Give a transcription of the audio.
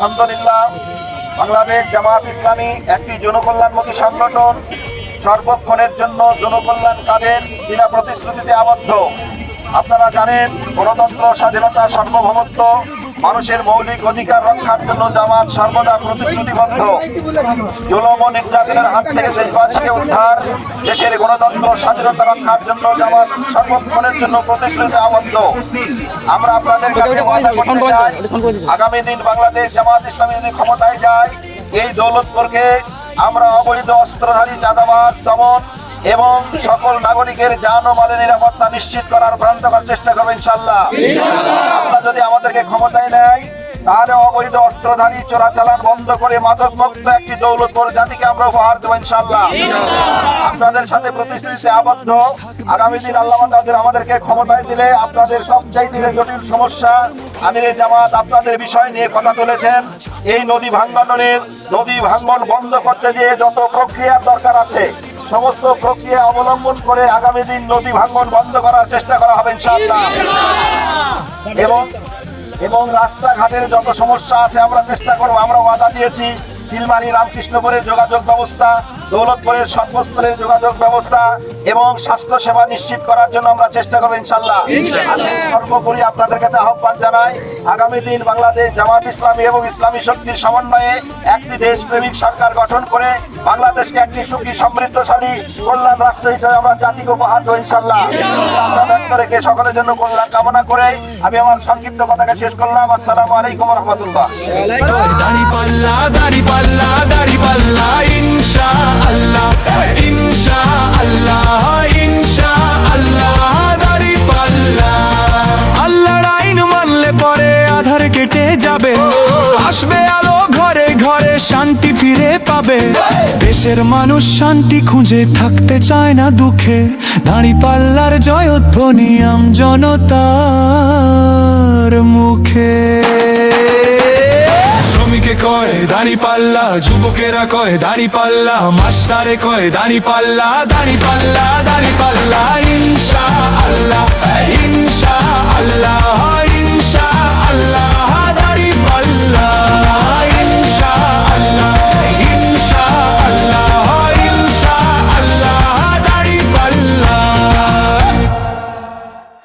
আলহামদুলিল্লাহ, বাংলাদেশ জামাত ইসলামী একটি জনকল্যাণমুখী সংগঠন, সর্বক্ষণের জন্য জনকল্যাণ কাজের বিনা প্রতিশ্রুতিতে আবদ্ধ। আপনারা জানেন, গণতন্ত্র, স্বাধীনতা, সার্বভৌমত্ব মানুষের মৌলিক অধিকার রক্ষার জন্য জামাত সর্বদা প্রতিশ্রুতিবদ্ধ। জুলম নির্যাতনের হাত থেকে দেশবাসীকে উদ্ধার দেশের গণতন্ত্র স্বাধীনতা রক্ষার জন্য জামাত সর্বক্ষণের জন্য প্রতিশ্রুতি আবদ্ধ। আমরা আপনাদের কাছে আগামী দিন বাংলাদেশ জামাত ইসলামী যদি ক্ষমতায় যায় এই দৌলতপুরকে আমরা অবৈধ অস্ত্রধারী চাঁদাবাদ দমন এবং সকল নাগরিকের যান ও মালের নিরাপত্তা নিশ্চিত করার ভ্রান্ত করার চেষ্টা করব ইনশাল্লাহ আপনারা যদি আমাদেরকে ক্ষমতায় নেয়, তাহলে অবৈধ অস্ত্রধারী চোরাচালান বন্ধ করে মাদক মুক্ত একটি দৌলতপুর জাতিকে আমরা উপহার দেবো ইনশাল্লাহ আপনাদের সাথে প্রতিশ্রুতিতে আবদ্ধ। আগামী দিন আল্লাহ তাদের আমাদেরকে ক্ষমতায় দিলে আপনাদের সব সবচাইতে জটিল সমস্যা আমির জামাত আপনাদের বিষয় নিয়ে কথা তুলেছেন। এই নদী ভাঙ্গনের নদী ভাঙ্গন বন্ধ করতে গিয়ে যত প্রক্রিয়ার দরকার আছে সমস্ত প্রক্রিয়া অবলম্বন করে আগামী দিন নদী ভাঙ্গন বন্ধ করার চেষ্টা করা হবে এবং এবং রাস্তাঘাটের যত সমস্যা আছে আমরা চেষ্টা করব, আমরা ওয়াদা দিয়েছি। চিলমারি রামকৃষ্ণপুরের যোগাযোগ ব্যবস্থা দৌলতপুরের সর্বস্তরের যোগাযোগ ব্যবস্থা এবং স্বাস্থ্য সেবা নিশ্চিত করার জন্য আমরা চেষ্টা করব ইনশাল্লাহ সর্বোপরি আপনাদের কাছে আহ্বান জানাই আগামী দিন বাংলাদেশ জামাত ইসলামী এবং ইসলামী শক্তির সমন্বয়ে একটি দেশপ্রেমিক সরকার গঠন করে বাংলাদেশকে একটি সুখী সমৃদ্ধশালী কল্যাণ রাষ্ট্র হিসেবে আমরা জাতিকে উপহার দেবো ইনশাল্লাহ রেখে সকলের জন্য কল্যাণ কামনা করে আমি আমার সংক্ষিপ্ত কথাকে শেষ করলাম। আসসালামু আলাইকুম রহমতুল্লাহ। দাড়ি পাল্লা দাড়ি পাল্লা দাড়ি পাল্লা ইনশা আল্লাহ আল্লাহ ইনশা আল্লাহ দাড়ি আল্লাহর আইন মানলে পরে কেটে যাবে। আসবে ঘরে ঘরে শান্তি ফিরে পাবে। দেশের মানুষ শান্তি খুঁজে থাকতে চায় না দুঃখে। দাড়ি পাল্লার জয়ধ্বনি আম জনতার মুখে। কয়, দাঁড়ি পাল্লা, যুবকেরা কয়, দাঁড়ি পাল্লা, মাস্টারে কয়, দাঁড়ি পাল্লা দাঁড়ি পাল্লা দাঁড়ি পাল্লা ইনশা আল্লাহ ইনশা